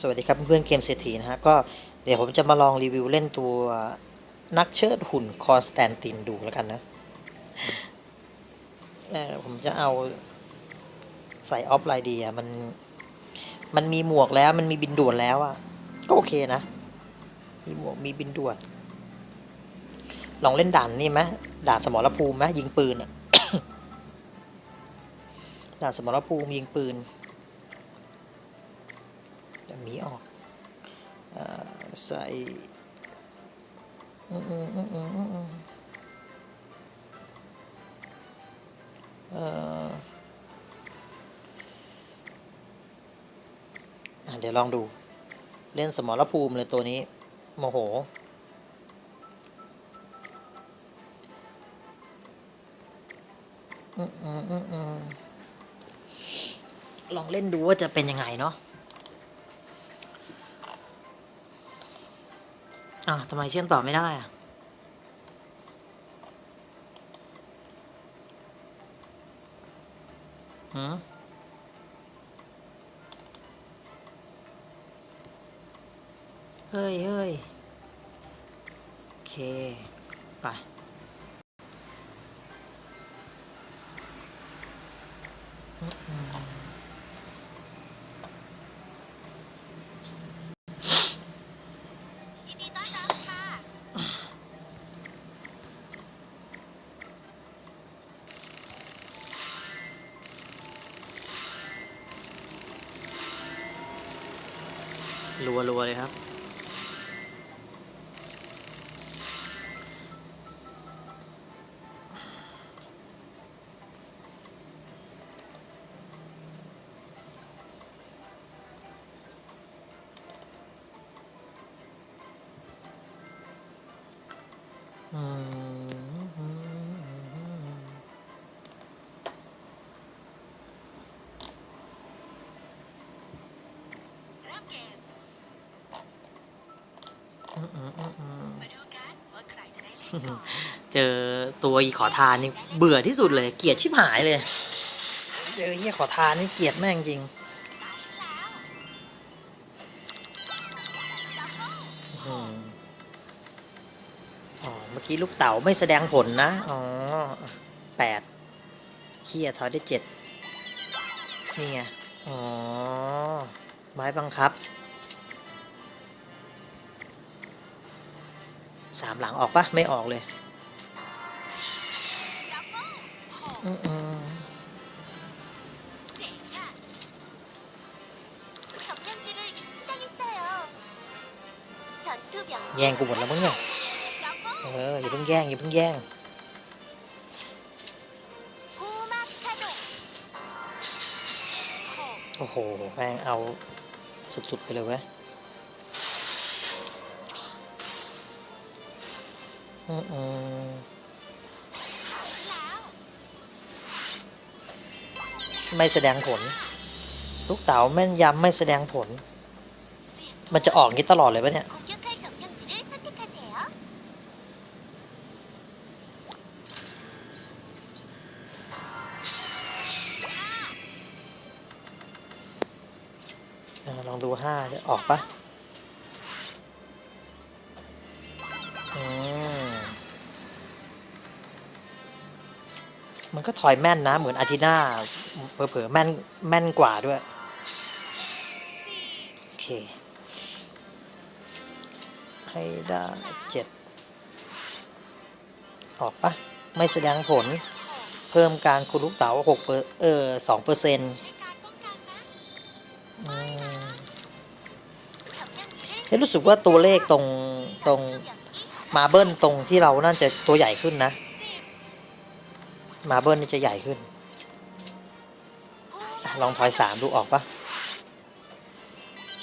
สวัสดีครับเพื่อนเกมเศรษฐีนะฮะก็เดี๋ยวผมจะมาลองรีวิวเล่นตัวนักเชิดหุ่นคอนสแตนตินดูแล้วกันนะผมจะเอาใส่ออฟไลน์ดีอะมันมันมีหมวกแล้วมันมีบินด่วนแล้วอะก็โอเคนะ มีหมวกมีบินด่วน ลองเล่นด่านนี่ไหมด่านสมรภูมิไหมยิงปืนอะด่านสมรภูมิยิงปืน เดี๋ยวมีออกอใส่อืมอืมอืมอืมอืมอืมเอ่ออะเดี๋ยวลองดู เล่นสมรภูมิเลยตัวนี้ โมโหอืมอืมอืมอืมลองเล่นดูว่าจะเป็นยังไงเนาะ อ่าวทำไมเชื่อมต่อไม่ได้อะหืมเฮ้ยเฮ้ยโอเค ไป รัวๆเลยครับ มอืมอืมอืมมาดูกันว่าใครจะได้เล่นก่อนเจอตัวอีขอทานนี่เบื่อที่สุดเลย เกลียดชิบหายเลย เจอเฮียขอทานนี่เกลียดแม่งจริงตาฉันแล้วอืมอ๋อเมื่อกี้ลูกเต๋าไม่แสดงผลนะ อ๋อแปดเฮียทอยได้เจ็ดนี่ไง อ๋อ ไม้บังคับ สามหลังออกปะไม่ออกเลยแย่งกูหมดแล้วมึงเนี่ยเอออย่าเพิ่งแย่งอย่าเพิ่งแย่งโอ้โหแม่งเอาสุดๆไปเลยเว้ ไม่แสดงผล ลูกเต๋าแม่นยำไม่แสดงผล มันจะออกงี้ตลอดเลยปะเนี่ย ลองดูห้าจะออกปะอืม มันก็ถอยแม่นนะ เหมือนอาทิน่าเผลอๆแม่นแม่นกว่าด้วย โอเค ให้ได้เจ็ดออกปะไม่แสดงผลเพิ่มการคุณลูกเต๋าหกเปอร์เออสองเปอร์เซ็นต์รู้สึกว่าตัวเลขตรงตรงมาเบิ้ลตรงที่เราน่าจะตัวใหญ่ขึ้นนะ มาเบิลนี่จะใหญ่ขึ้นลองพอยสามดูออกปะ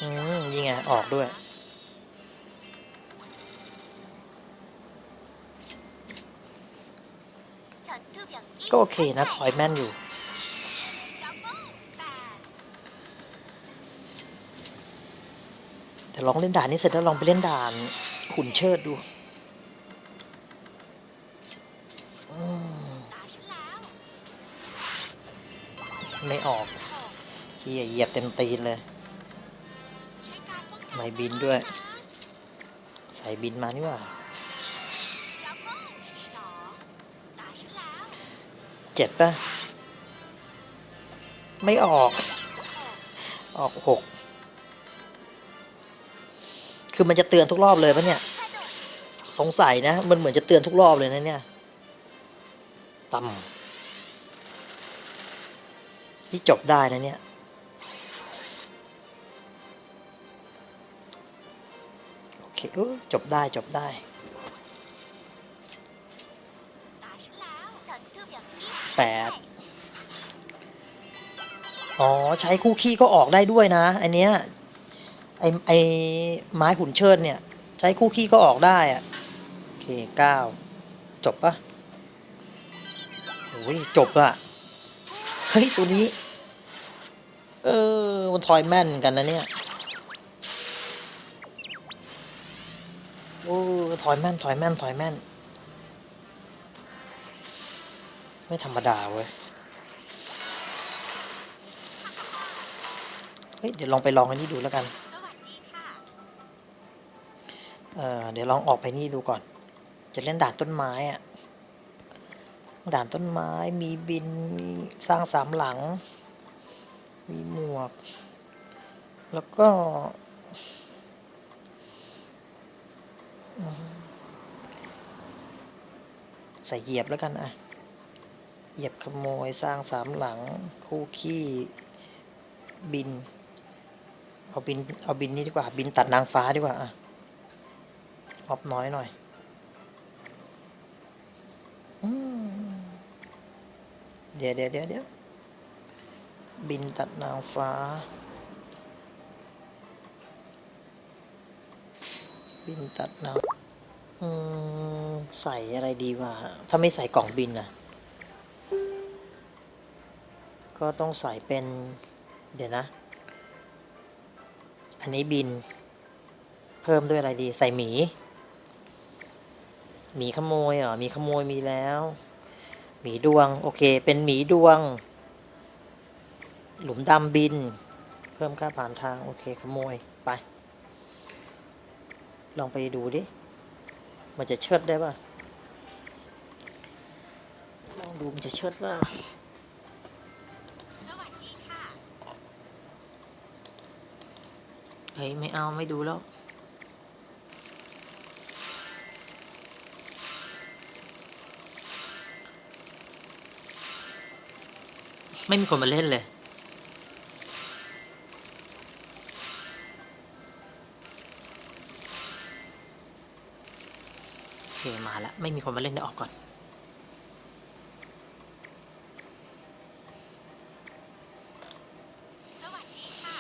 อืมยิงไงออกด้วยก็โอเคนะถอยแม่นอยู่ แต่ลองเล่นด่านนี้เสร็จแล้วลองไปเล่นด่านหุ่นเชิดดู อืม ไม่ออกหกเฮียเหยียบเต็มตีนเลย ไม่บินด้วย ใส่บินมานี่ว่าเจ็ดป่ะ ไม่ออก ออกหกคือมันจะเตือนทุกรอบเลยปะเนี่ย สงสัยนะ มันเหมือนจะเตือนทุกรอบเลยนะเนี่ย ต่ำ นี่จบได้นะเนี่ย โอเคเออจบได้จบได้แปดอ๋อ ใช้คู่ขี้ก็ออกได้ด้วยนะไอเนี้ยไอไอไม้หุ่นเชิดเนี่ย ใช้คู่ขี้ก็ออกได้อะโอเคเก้าจบปะโอ้ยจบอะเฮ้ย ตัวนี้ เออ มันทอยแม่นกันนะเนี่ย โอ้ถอยแม่นถอยแม่นถอยแม่น ไม่ธรรมดาเว้ย เฮ้ย เดี๋ยวลองไปลองอันนี้ดูแล้วกันสวัสดีค่ะเออเดี๋ยวลองออกไปนี่ดูก่อน จะเล่นด่านต้นไม้อะด่านต้นไม้มีบินมีสร้างสามหลัง มีหมวก แล้วก็ ใส่เหยียบแล้วกันอะเหยียบขโมยสร้างสามหลัง คู่ขี้บิน เอาบิน เอาบินนี้ดีกว่า บินตัดนางฟ้าดีกว่าอะออฟน้อยหน่อยอเดี๋ยวเดี๋ยวเดี๋ยว บินตัดนางฟ้า บินตัดนางใส่อะไรดีวะถ้าไม่ใส่กล่องบินนะก็ต้องใส่เป็น เดี๋ยวนะ อันนี้บิน เพิ่มด้วยอะไรดี ใส่หมี หมีขโมยเหรอ มีขโมยมีแล้ว หมีดวง โอเค เป็นหมีดวง หลุมดำบิน เพิ่มค่าผ่านทาง โอเค ขโมย ไป ลองไปดูดิ มันจะเชิดได้ป่ะ ลองดูมันจะเชิดป่ะสวัสดีค่ะเฮ้ย ไม่เอาไม่ดูแล้วไม่มีคนมาเล่นเลย มาแล้ว ไม่มีคนมาเล่นเดี๋ยวออกก่อน สวัสดีค่ะ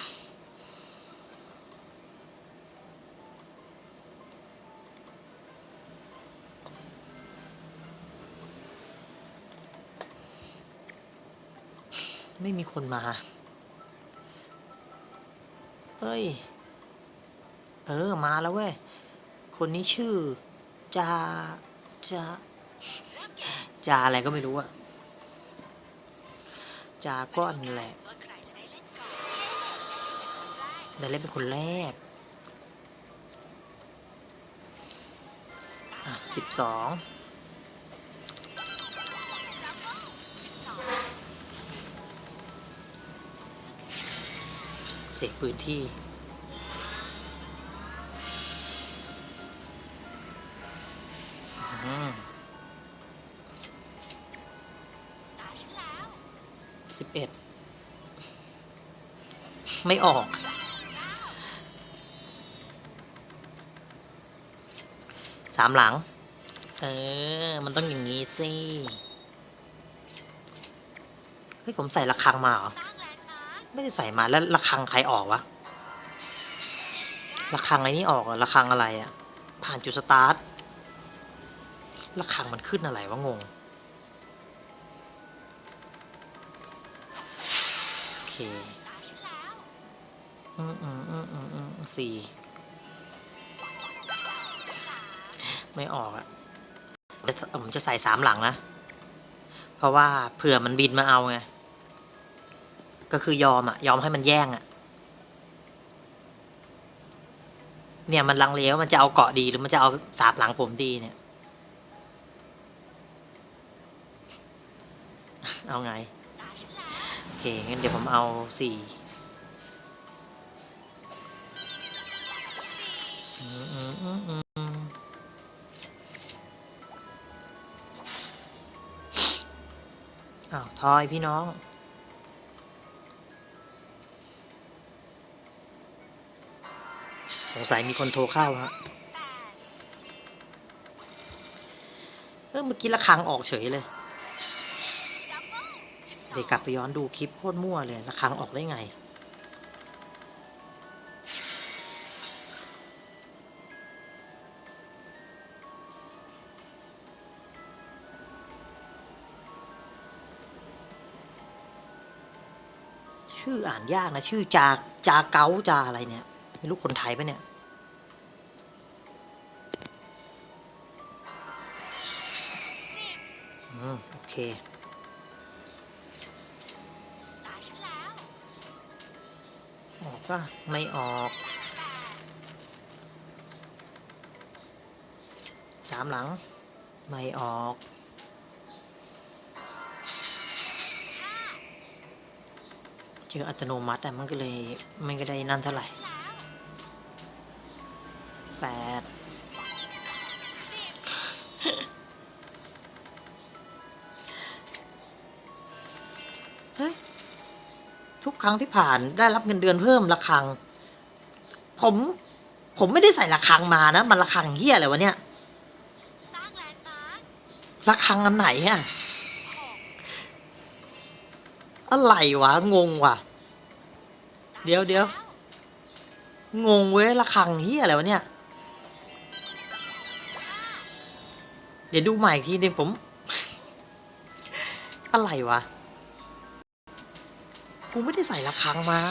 ไม่มีคนมา เอ้ย เออ มาแล้วเว้ย คนนี้ชื่อ จาจาจาอะไรก็ไม่รู้อะจาก้อนแหละได้เล่นเล่นเป็นคนแรกสิบสองจัมโบ้สิบสองเสกปืนที่ ตาฉันแล้ว สิบเอ็ด ไม่ออก สามหลัง เออ มันต้องอย่างนี้สิ เฮ้ย ผมใส่ระฆังมาเหรอ สร้างแลนด์มาร์คไม่ได้ใส่มาแล้วระฆังใครออกวะระฆังไอ้นี่ออกเหรอระฆังอะไรอะผ่านจุดสตาร์ท ระฆังมันขึ้นอะไรวะงง โอเค อืมอืมอืมอืมอืมสี่ไม่ออกอะเดี๋ยวผมจะใส่สามหลังนะ เพราะว่าเผื่อมันบินมาเอาไง ก็คือยอมอะยอมให้มันแย่งอะเนี่ยมันลังเลว่ามันจะเอาเกาะดีหรือมันจะเอาสาบหลังผมดีเนี่ย เอาไง โอเค งั้นเดี๋ยวผมเอาสี่อ้าวทอยพี่น้องสงสัยมีคนโทรเข้าฮะเออเมื่อกี้ระฆังออกเฉยเลย เดี๋ยวกลับไปย้อนดูคลิปโคตรมั่วเลยระฆังออกได้ไง ชื่ออ่านยากนะ ชื่อจาจาเกาจาอะไรเนี่ย ไม่รู้คนไทยปะเนี่ยอืมโอเค ออกปะไม่ออกสามหลัง ไม่ออกเจออัตโนมัติอะมันก็เลยมันก็ได้นั่นเท่าไหร่แปด ครั้งที่ผ่านได้รับเงินเดือนเพิ่มระคังผมผมไม่ได้ใส่ระคังมานะ มันระคังเฮียอะไรวะเนี่ยสร้างแลนด์มาร์คระคังอันไหนอะอะไรวะ งงว่ะ เดี๋ยวเดี๋ยวงงเว้ยระคังเฮียอะไรวะเนี่ย เดี๋ยวดูใหม่อีกทีนึงผม อะไรวะ กูไม่ได้ใส่ระคังมา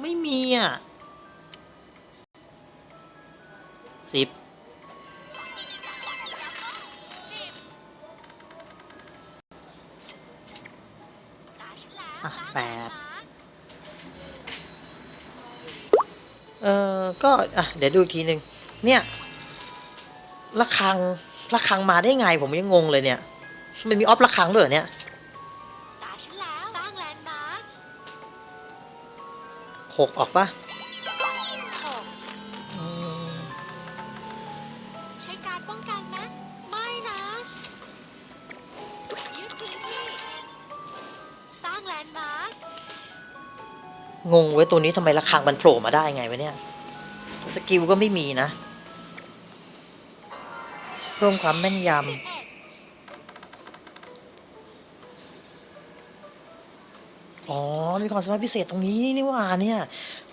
ไม่มีอะสิบสิบแปดเออก็ อะ เดี๋ยวดูอีกทีหนึ่งเนี่ย ระคังระคังมาได้ไงผมยังงงเลยเนี่ย มันมีออฟระคังด้วยเหรอเนี่ยตาฉันแล้วสร้างแลนด์มาร์คหกออกปะหกอืมใช้การป้องกันไหมไม่นะยึดพื้นที่สร้างแลนด์มาร์คงงเว้ยตัวนี้ทำไมระคังมันโผล่มาได้ไงวะเนี่ย สกิลก็ไม่มีนะเพิ่มความแม่นยสิบเอ็ดำอ๋อ มีความสามารถพิเศษตรงนี้นี่หว่าเนี่ย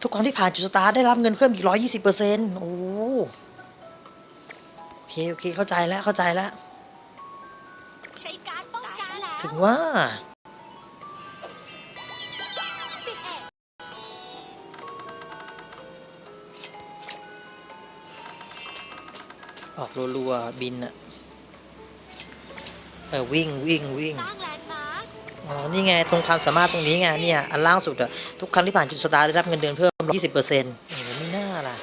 ทุกครั้งที่ผ่านจุดสตาร์ทได้รับเงินเพิ่มอีกร้อยยี่สิบเปอร์เซ็นต์โอ้โอเค โอเค เข้าใจแล้ว เข้าใจแล้วใช้การป้องกันแล้วถึงว่า ออกรัวๆบินอะเออวิ่งวิ่งวิ่งสร้างแลนด์มาร์คอ๋อนี่ไงตรงความสามารถตรงนี้ไงเนี่ยอันล่างสุดอะทุกครั้งที่ผ่านจุดสตาร์ทได้รับเงินเดือนเพิ่มยี่สิบเปอร์เซ็นต์โอ้โหไม่น่าล่ะ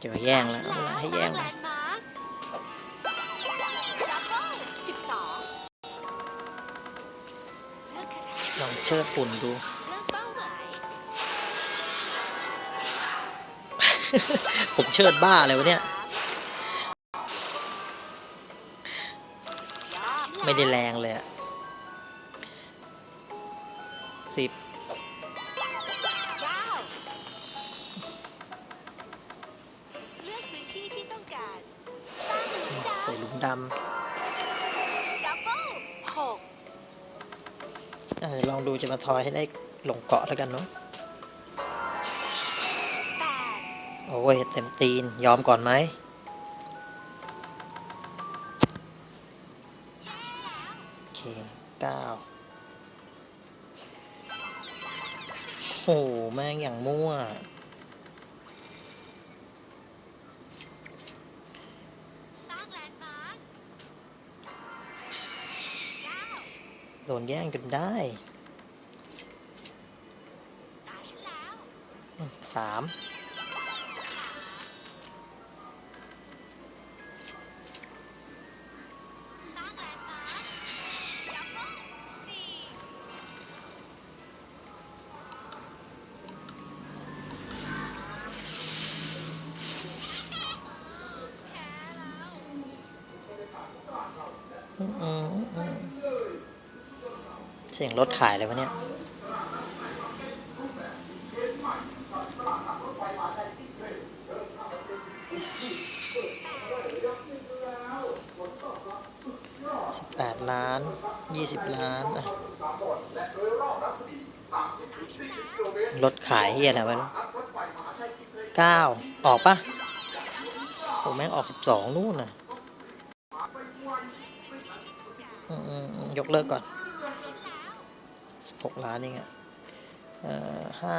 เจอแย่งแล้วเอาละให้แย่งสร้าละแลนด์มาร์คดับเบิ้ลสิบสองเลือกคาถาลองเชิดปุ่นดู ผมเชิดบ้าเลยวะเนี่ยยอดไม่ได้แรงเลยอะสิบเก้าเลือกพื้นที่ที่ต้องการสร้างหลุมดำใส่หลุมดดับเบิ้ลหกำเออลองดูจะมาทอยให้ได้ลงเกาะแล้วกันเนาะ โอ้ยเต็มตีน ยอมก่อนไหม โอเคเก้าโอ้โหแม่งอย่างมั่ว โดนแย่งจนได้ตามสาม เสียงรถขายเลยวะเนี่ยสิบแปดล้านยี่สิบล้านรถขายเฮียอะไรวะเก้าออกปะโอ้แม่งออกสิบสองนู่นน่ะ ยกเลิกก่อนสิบหกล้านเองอะเออห้า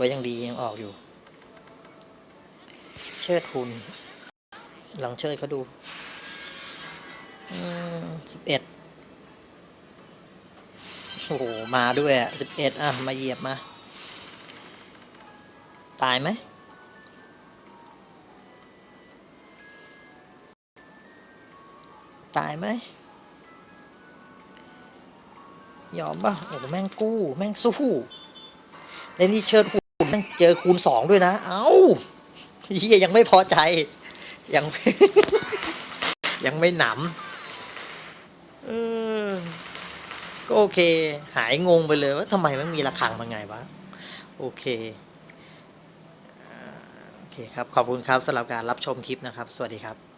ก็ยังดียังออกอยู่ เชิดคุณลองเชิดเขาดูสิบเอ็ดโอ้โห มาด้วยอะสิบเอ็ดอะ มาเหยียบมา ตายไหม ตายไหมยอมป่ะโอ้แม่งกู้ แม่งสู้แล้วนี่เชิดหุ่นแม่งเจอคูณสองด้วยนะ เอ้าเฮียยังไม่พอใจ ยัง ยังไม่หนำเออก็โอเค หายงงไปเลยว่าทำไมมันมีระฆังมาไงวะ โอเคโอเคครับ ขอบคุณครับสำหรับการรับชมคลิปนะครับ สวัสดีครับ